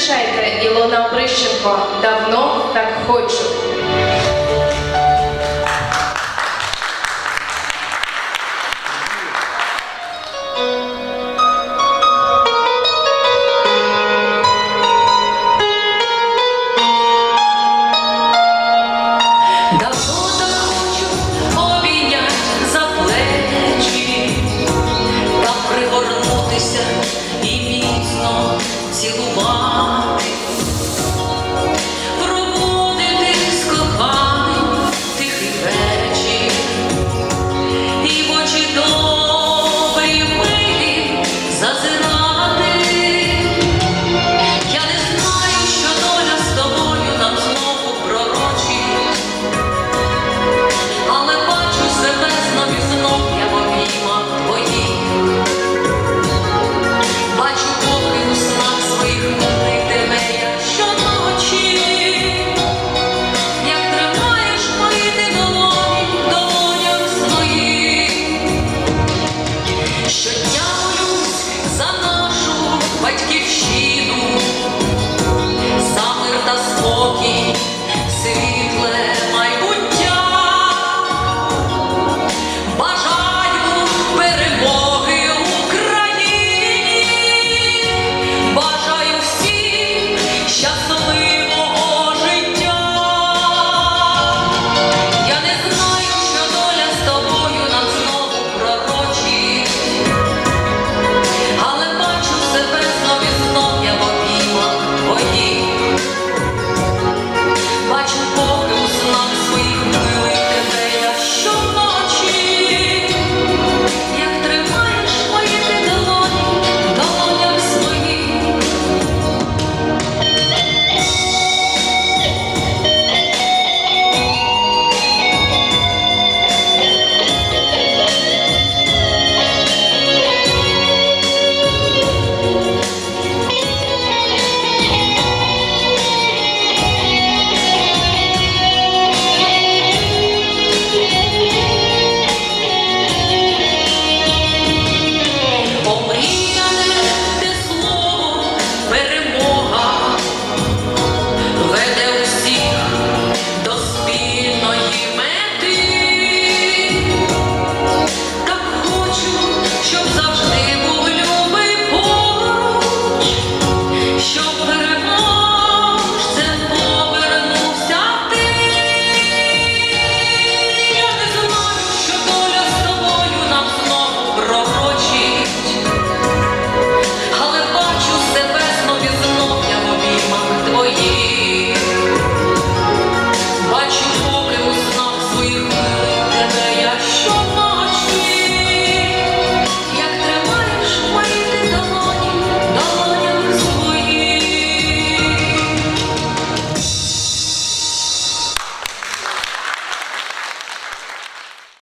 зустрічайте Ілона Брищенко. Давно так хочу. toque.